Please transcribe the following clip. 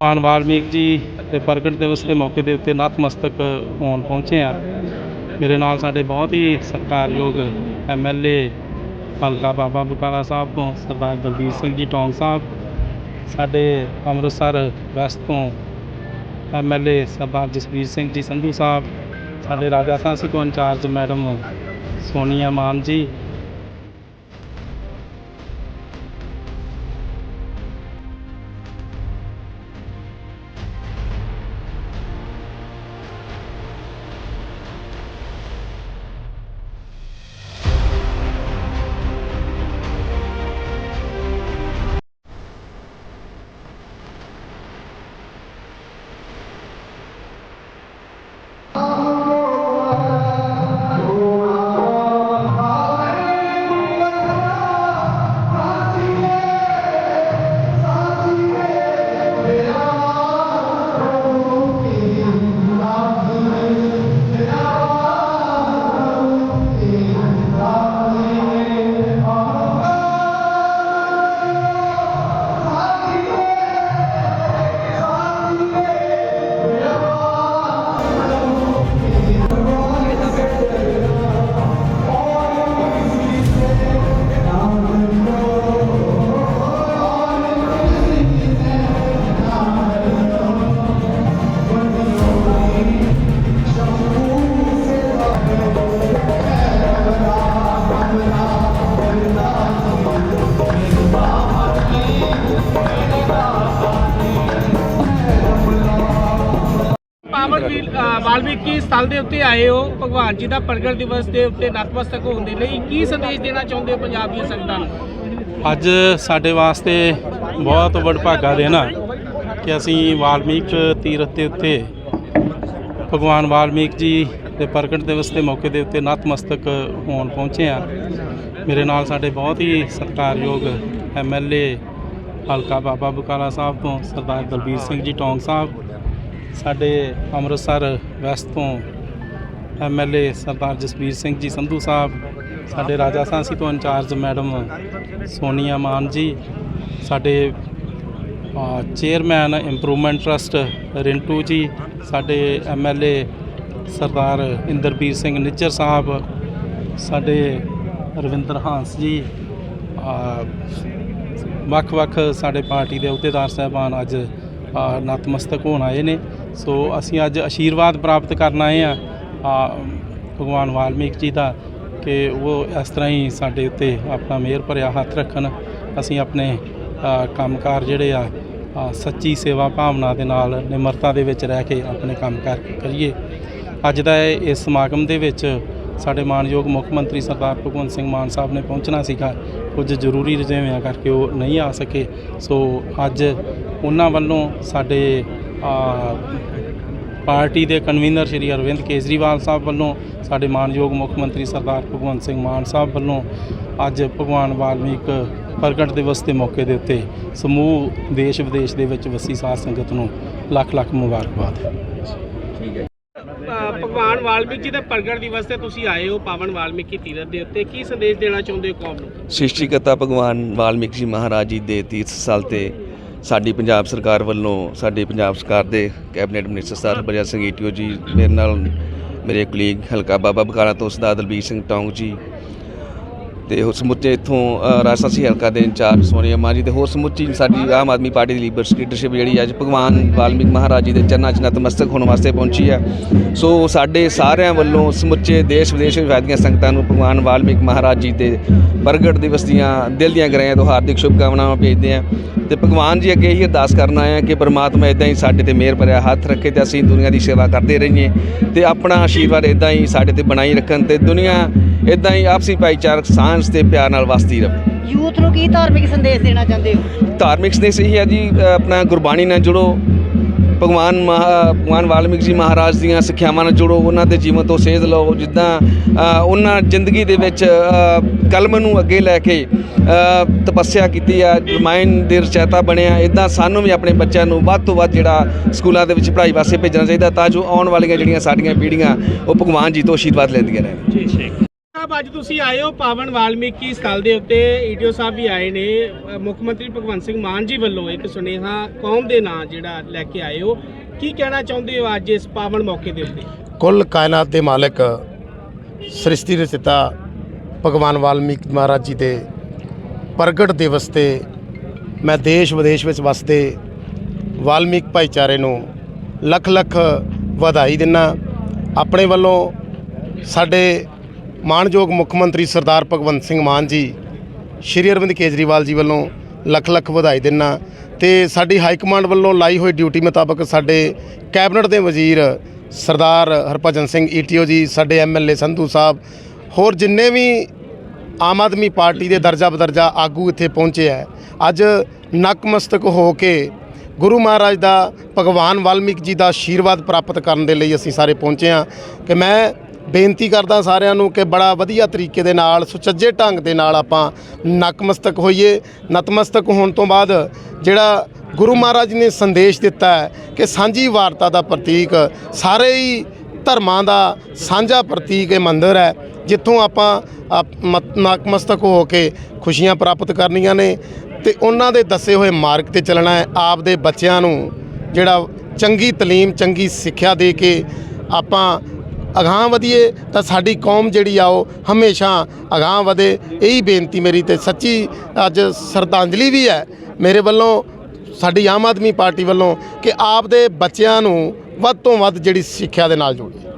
ਭਗਵਾਨ ਵਾਲਮੀਕ ਜੀ ਦੇ ਪ੍ਰਗਟ ਦਿਵਸ ਦੇ ਮੌਕੇ ਦੇ ਉੱਤੇ ਨਤਮਸਤਕ ਹੋਣ ਪਹੁੰਚੇ ਹਾਂ ਮੇਰੇ ਨਾਲ ਸਾਡੇ ਬਹੁਤ ਹੀ ਸਤਿਕਾਰਯੋਗ ਐਮਐਲਏ ਹਲਕਾ ਬਾਬਾ ਬੁਕਾਰਾ ਸਾਹਿਬ ਤੋਂ ਸਰਦਾਰ ਦਲਬੀਰ ਸਿੰਘ ਜੀ ਟੌਂਗ ਸਾਹਿਬ, ਸਾਡੇ ਅੰਮ੍ਰਿਤਸਰ ਵੈਸਟ ਤੋਂ ਐਮਐਲਏ ਸਰਦਾਰ ਜਸਵੀਰ ਸਿੰਘ ਜੀ ਸੰਧੂ ਸਾਹਿਬ, ਸਾਡੇ ਰਾਜਾ ਸਾਂਸੀ ਤੋਂ ਇੰਚਾਰਜ ਮੈਡਮ ਸੋਨੀਆ ਮਾਨ ਜੀ ਵਾਲਮੀਕੀ ਸਥਲ ਦੇ ਉੱਤੇ ਆਏ ਹੋ, ਭਗਵਾਨ ਜੀ ਦਾ ਪ੍ਰਗਟ ਦਿਵਸ ਦੇ ਉੱਤੇ ਨਤਮਸਤਕ ਹੋਣ ਦੇ ਲਈ ਕੀ ਸੰਦੇਸ਼ ਦੇਣਾ ਚਾਹੁੰਦੇ ਹੋ ਪੰਜਾਬ ਦੀਆਂ ਸੰਗਤਾਂ? ਨੂੰ ਅੱਜ ਸਾਡੇ ਵਾਸਤੇ ਬਹੁਤ ਵਡਭਾਗਾ ਦਿਨ ਆ ਕਿ ਅਸੀਂ ਵਾਲਮੀਕ ਤੀਰਥ ਦੇ ਉੱਤੇ ਭਗਵਾਨ ਵਾਲਮੀਕ ਜੀ ਦੇ ਪ੍ਰਗਟ ਦਿਵਸ ਦੇ ਮੌਕੇ ਦੇ ਉੱਤੇ ਨਤਮਸਤਕ ਹੋਣ ਪਹੁੰਚੇ ਆ। ਮੇਰੇ ਨਾਲ ਸਾਡੇ ਬਹੁਤ ਹੀ ਸਤਿਕਾਰਯੋਗ ਐਮਐਲਏ ਹਲਕਾ ਬਾਬਾ ਬੁਕਾਰਾ ਸਾਹਿਬ ਤੋਂ ਸਰਦਾਰ ਦਲਬੀਰ ਸਿੰਘ ਜੀ ਟੌਂਗ ਸਾਹਿਬ ਸਾਡੇ ਅੰਮ੍ਰਿਤਸਰ ਵੈਸਟ ਤੋਂ ਐਮਐਲਏ ਸਰਦਾਰ ਜਸਵੀਰ ਸਿੰਘ ਜੀ ਸੰਧੂ ਸਾਹਿਬ, ਸਾਡੇ ਰਾਜਾ ਸਾਂਸੀ ਤੋਂ ਇੰਚਾਰਜ ਮੈਡਮ ਸੋਨੀਆ ਮਾਨ ਜੀ, ਸਾਡੇ chairman improvement trust Rintu ji, ਸਾਡੇ ਐਮਐਲਏ ਸਰਦਾਰ ਇੰਦਰਬੀਰ ਸਿੰਘ ਨਿੱਜਰ ਸਾਹਿਬ, ਸਾਡੇ ਰਵਿੰਦਰ ਹਾਂਸ ਜੀ ਵੱਖ-ਵੱਖ ਸਾਡੇ ਪਾਰਟੀ ਦੇ ਅਹੁਦੇਦਾਰ ਸਾਹਿਬਾਨ ਅੱਜ ਨਤਮਸਤਕ ਹੋਣ ਆਏ ਨੇ। ਸੋ ਅਸੀਂ ਅੱਜ ਆਸ਼ੀਰਵਾਦ ਪ੍ਰਾਪਤ ਕਰਨ ਆਏ ਆ ਭਗਵਾਨ ਵਾਲਮੀਕ ਜੀ ਦਾ ਕਿ ਉਹ ਇਸ ਤਰ੍ਹਾਂ ਹੀ ਸਾਡੇ ਉੱਤੇ ਆਪਣਾ ਮਿਹਰ ਭਰਿਆ ਹੱਥ ਰੱਖਣ। ਅਸੀਂ ਆਪਣੇ ਅ, ਕੰਮਕਾਰ ਜਿਹੜੇ ਆ ਸੱਚੀ ਸੇਵਾ ਭਾਵਨਾ ਦੇ ਨਾਲ ਨਿਮਰਤਾ ਦੇ ਵਿੱਚ ਰਹਿ ਕੇ ਆਪਣੇ ਕੰਮ ਕਰ ਕਰੀਏ। ਅੱਜ ਦਾ ਇਸ ਸਮਾਗਮ ਦੇ ਵਿੱਚ ਸਾਡੇ ਮਾਨਯੋਗ ਮੁੱਖ ਮੰਤਰੀ ਸਰਦਾਰ ਭਗਵੰਤ ਸਿੰਘ ਮਾਨ ਸਾਹਿਬ ਨੇ ਪਹੁੰਚਣਾ ਸੀਗਾ। ਕੁਝ ਜ਼ਰੂਰੀ ਰੁਝੇਵਿਆਂ ਕਰਕੇ ਉਹ ਨਹੀਂ ਆ ਸਕੇ। ਸੋ ਅੱਜ ਉਹਨਾਂ ਵੱਲੋਂ ਸਾਡੇ ਪਾਰਟੀ ਦੇ ਕਨਵੀਨਰ ਸ਼੍ਰੀ ਅਰਵਿੰਦ ਕੇਜਰੀਵਾਲ ਸਾਹਿਬ ਵੱਲੋਂ ਸਾਡੇ ਮਾਨਯੋਗ ਮੁੱਖ ਮੰਤਰੀ ਸਰਦਾਰ ਭਗਵੰਤ ਸਿੰਘ ਮਾਨ ਸਾਹਿਬ ਵੱਲੋਂ ਅੱਜ ਭਗਵਾਨ ਵਾਲਮੀਕ ਪ੍ਰਗਟ ਦਿਵਸ ਦੇ ਮੌਕੇ ਦੇ ਉੱਤੇ ਸਮੂਹ ਦੇਸ਼ ਵਿਦੇਸ਼ ਦੇ ਵਿੱਚ ਵਸੀ ਸਾਧ ਸੰਗਤ ਨੂੰ ਲੱਖ ਲੱਖ ਮੁਬਾਰਕਬਾਦ। ਅ, ਭਗਵਾਨ ਵਾਲਮੀਕ ਜੀ ਦੇ ਪ੍ਰਗਟ ਦਿਵਸ ਤੇ ਤੁਸੀਂ ਆਏ ਹੋ ਪਾਵਨ ਵਾਲਮੀਕੀ ਤੀਰਥ ਦੇ ਉੱਤੇ। ਕੀ ਸੰਦੇਸ਼ ਦੇਣਾ ਚਾਹੁੰਦੇ ਹੋ ਕੌਮ ਨੂੰ? ਸ੍ਰਿਸ਼ਟੀਕਰਤਾ ਭਗਵਾਨ ਵਾਲਮੀਕ ਜੀ ਮਹਾਰਾਜ ਜੀ ਦੇ ਤੀਰਥ ਸਥਲ ਤੇ ਸਾਡੀ ਪੰਜਾਬ ਸਰਕਾਰ ਵੱਲੋਂ, ਸਾਡੇ ਪੰਜਾਬ ਸਰਕਾਰ ਦੇ ਕੈਬਨਿਟ ਮਿਨਿਸਟਰ ਸਰ ਬਰਿਆ ਸਿੰਘ ਈਟੀਓ ਜੀ, ਮੇਰੇ ਨਾਲ ਮੇਰੇ ਕਲੀਗ ਹਲਕਾ ਬਾਬਾ ਬਕਾਲਾ ਤੋਂ ਸਰਦਾਰ ਦਲਬੀਰ ਸਿੰਘ ਟੌਂਗ ਜੀ ਤੇ ਹੋਰ ਸਮੁੱਚੇ ਇਥੋਂ ਰਾਜਸਥਾਨੀ ਹਲਕਾ ਦੇ ਇੰਚਾਰਜ ਸੋਨੀਆ ਮਾਂ ਜੀ ਤੇ ਹੋਰ ਸਮੁੱਚੀ ਸਾਡੀ ਆਮ ਆਦਮੀ ਪਾਰਟੀ ਦੀ ਲੀਡਰ ਲੀਡਰਸ਼ਿਪ ਜਿਹੜੀ ਅੱਜ ਭਗਵਾਨ ਵਾਲਮੀਕ ਮਹਾਰਾਜ ਜੀ ਦੇ ਚਰਨਾਂ 'ਚ ਨਤਮਸਤਕ ਹੋਣ ਵਾਸਤੇ ਪਹੁੰਚੀ ਹੈ। ਸੋ ਸਾਡੇ ਸਾਰਿਆਂ ਵੱਲੋਂ ਸਮੁੱਚੇ ਦੇਸ਼ ਵਿਦੇਸ਼ ਵਿੱਚ ਵਸਦੀਆਂ ਸੰਗਤਾਂ ਨੂੰ ਭਗਵਾਨ ਵਾਲਮੀਕ ਮਹਾਰਾਜ ਜੀ ਦੇ ਪ੍ਰਗਟ ਦਿਵਸ ਦੀਆਂ ਦਿਲ ਦੀਆਂ ਗਰਾਈਆਂ ਤੋਂ ਹਾਰਦਿਕ ਸ਼ੁਭਕਾਮਨਾਵਾਂ ਭੇਜਦੇ ਹਾਂ। ਤੇ ਭਗਵਾਨ ਜੀ ਅੱਗੇ ਇਹੀ ਅਰਦਾਸ ਕਰਨਾ ਆ ਕਿ ਪਰਮਾਤਮਾ ਇਦਾਂ ਹੀ ਸਾਡੇ ਤੇ ਮਿਹਰ ਭਰਿਆ ਹੱਥ ਰੱਖੇ ਤੇ ਅਸੀਂ ਦੁਨੀਆ ਦੀ ਸੇਵਾ ਕਰਦੇ ਰਹੀਏ ਤੇ ਆਪਣਾ ਆਸ਼ੀਰਵਾਦ ਇਦਾਂ ਹੀ ਸਾਡੇ ਤੇ ਬਣਾਈ ਰੱਖਣ ਤੇ ਦੁਨੀਆ ਇਦਾਂ ਹੀ ਆਪਸੀ ਭਾਈਚਾਰਕ ਸਾਂਝ ਤੇ ਪਿਆਰ ਨਾਲ ਵਸਦੀ ਰਹੇ। ਯੂਥ ਨੂੰ ਕੀ ਧਾਰਮਿਕ ਸੰਦੇਸ਼ ਦੇਣਾ ਚਾਹੁੰਦੇ ਹੋ? ਧਾਰਮਿਕ ਸੰਦੇਸ਼ ਇਹ ਹੈ ਜੀ ਆਪਣਾ ਗੁਰਬਾਣੀ ਨਾਲ ਜੁੜੋ। ਭਗਵਾਨ ਮਹਾ ਭਗਵਾਨ ਵਾਲਮੀਕ ਜੀ ਮਹਾਰਾਜ ਦੀਆਂ ਸਿੱਖਿਆਵਾਂ ਨਾਲ ਜੁੜੋ ਉਹਨਾਂ ਦੇ ਜੀਵਨ ਤੋਂ ਸੇਧ ਲਓ। ਜਿੱਦਾਂ ਉਹਨਾਂ ਜ਼ਿੰਦਗੀ ਦੇ ਵਿੱਚ ਕਲਮ ਨੂੰ ਅੱਗੇ ਲੈ ਕੇ ਤਪੱਸਿਆ ਕੀਤੀ ਆ ਰਾਮਾਇਣ ਦੇ ਰਚੈਤਾ ਬਣਿਆ। ਇਦਾਂ ਸਾਨੂੰ ਵੀ ਆਪਣੇ ਬੱਚਿਆਂ ਨੂੰ ਵੱਧ ਤੋਂ ਵੱਧ ਜਿਹੜਾ ਸਕੂਲਾਂ ਦੇ ਵਿੱਚ ਪੜ੍ਹਾਈ ਵਾਸਤੇ ਭੇਜਣਾ ਚਾਹੀਦਾ ਤਾਂ ਜੋ ਆਉਣ ਵਾਲੀਆਂ ਜਿਹੜੀਆਂ ਸਾਡੀਆਂ ਪੀੜ੍ਹੀਆਂ ਉਹ ਭਗਵਾਨ ਜੀ ਤੋਂ ਆਸ਼ੀਰਵਾਦ ਲੈਂਦੀਆਂ ਰਹਿਣ। ਸਾਹਿਬ, ਅੱਜ ਤੁਸੀਂ ਆਏ ਹੋ ਪਾਵਨ ਵਾਲਮੀਕੀ ਸਥਲ ਦੇ ਉੱਤੇ। ਈਡੀਓ ਸਾਹਿਬ ਵੀ ਆਏ ਨੇ। ਮੁੱਖ ਮੰਤਰੀ ਭਗਵੰਤ ਸਿੰਘ ਮਾਨ ਜੀ ਵੱਲੋਂ ਇੱਕ ਸੁਨੇਹਾ ਕੌਮ ਦੇ ਨਾਂ ਜਿਹੜਾ ਲੈ ਕੇ ਆਏ ਹੋ। ਕੀ ਕਹਿਣਾ ਚਾਹੁੰਦੇ ਹੋ ਅੱਜ ਇਸ ਪਾਵਨ ਮੌਕੇ ਦੇ ਉੱਤੇ? ਕੁੱਲ ਕਾਇਨਾਤ ਦੇ ਮਾਲਕ ਸ੍ਰਿਸ਼ਟੀ ਰਚਿਤਾ ਭਗਵਾਨ ਵਾਲਮੀਕ ਮਹਾਰਾਜ ਜੀ ਦੇ ਪ੍ਰਗਟ ਦਿਵਸ ਤੇ ਮੈਂ ਦੇਸ਼ ਵਿਦੇਸ਼ ਵਿੱਚ ਵਸਦੇ ਵਾਲਮੀਕ ਭਾਈਚਾਰੇ ਨੂੰ ਲੱਖ ਲੱਖ ਵਧਾਈ ਦਿੰਨਾ। ਆਪਣੇ ਵੱਲੋਂ ਸਾਡੇ ਮਾਣਯੋਗ ਮੁੱਖ ਮੰਤਰੀ ਸਰਦਾਰ ਭਗਵੰਤ ਸਿੰਘ ਮਾਨ ਜੀ, ਸ਼੍ਰੀ ਅਰਵਿੰਦ ਕੇਜਰੀਵਾਲ ਜੀ ਵੱਲੋਂ ਲੱਖ ਲੱਖ ਵਧਾਈ ਦਿੰਨਾ। ਤੇ ਸਾਡੀ ਹਾਈ ਕਮਾਂਡ ਵੱਲੋਂ ਲਾਈ ਹੋਈ ਡਿਊਟੀ ਮੁਤਾਬਕ ਸਾਡੇ ਕੈਬਨਿਟ ਦੇ ਵਜ਼ੀਰ ਸਰਦਾਰ ਹਰਭਜਨ ਸਿੰਘ ਈਟੀਓ ਜੀ, ਸਾਡੇ ਐਮਐਲਏ ਸੰਧੂ ਸਾਹਿਬ, ਹੋਰ ਜਿੰਨੇ ਵੀ ਆਮ ਆਦਮੀ ਪਾਰਟੀ ਦੇ ਦਰਜਾ ਬਦਰਜਾ ਆਗੂ ਇੱਥੇ ਪਹੁੰਚੇ ਹੈ ਅੱਜ ਨਕਮਸਤਕ ਹੋ ਕੇ ਗੁਰੂ ਮਹਾਰਾਜ ਦਾ ਭਗਵਾਨ ਵਾਲਮੀਕ ਜੀ ਦਾ ਆਸ਼ੀਰਵਾਦ ਪ੍ਰਾਪਤ ਕਰਨ ਦੇ ਲਈ ਅਸੀਂ ਸਾਰੇ ਪਹੁੰਚੇ ਹਾਂ। ਕਿ ਮੈਂ ਬੇਨਤੀ ਕਰਦਾ ਸਾਰਿਆਂ ਨੂੰ ਕਿ ਬੜਾ ਵਧੀਆ ਤਰੀਕੇ ਦੇ ਨਾਲ, ਸੁਚੱਜੇ ਢੰਗ ਦੇ ਨਾਲ ਆਪਾਂ ਨਕਮਸਤਕ ਹੋਈਏ। ਨਤਮਸਤਕ ਹੋਣ ਤੋਂ ਬਾਅਦ ਜਿਹੜਾ ਗੁਰੂ ਮਹਾਰਾਜ ਨੇ ਸੰਦੇਸ਼ ਦਿੱਤਾ ਹੈ ਕਿ ਸਾਂਝੀ ਵਾਰਤਾ ਦਾ ਪ੍ਰਤੀਕ ਸਾਰੇ ਹੀ ਧਰਮਾਂ ਦਾ ਸਾਂਝਾ ਪ੍ਰਤੀਕ ਇਹ ਮੰਦਿਰ ਹੈ, ਜਿੱਥੋਂ ਆਪਾਂ ਨਕਮਸਤਕ ਹੋ ਕੇ ਖੁਸ਼ੀਆਂ ਪ੍ਰਾਪਤ ਕਰਨੀਆਂ ਨੇ ਤੇ ਉਹਨਾਂ ਦੇ ਦੱਸੇ ਹੋਏ ਮਾਰਗ ਤੇ ਚੱਲਣਾ ਹੈ। ਆਪ ਦੇ ਬੱਚਿਆਂ ਨੂੰ ਜਿਹੜਾ ਚੰਗੀ ਤਾਲੀਮ, ਚੰਗੀ ਸਿੱਖਿਆ ਦੇ ਕੇ ਆਪਾਂ ਅਗਾਂਹ ਵਧੀਏ ਤਾਂ ਸਾਡੀ ਕੌਮ ਜਿਹੜੀ ਆ ਉਹ ਹਮੇਸ਼ਾ ਅਗਾਂਹ ਵਧੇ। ਇਹੀ ਬੇਨਤੀ ਮੇਰੀ ਤੇ ਸੱਚੀ ਅੱਜ ਸਰਧਾਂਜਲੀ ਵੀ ਹੈ ਮੇਰੇ ਵੱਲੋਂ, ਸਾਡੀ ਆਮ ਆਦਮੀ ਪਾਰਟੀ ਵੱਲੋਂ ਕਿ ਆਪ ਦੇ ਬੱਚਿਆਂ ਨੂੰ ਵੱਧ ਤੋਂ ਵੱਧ ਜਿਹੜੀ ਸਿੱਖਿਆ ਦੇ ਨਾਲ ਜੋੜੀਏ।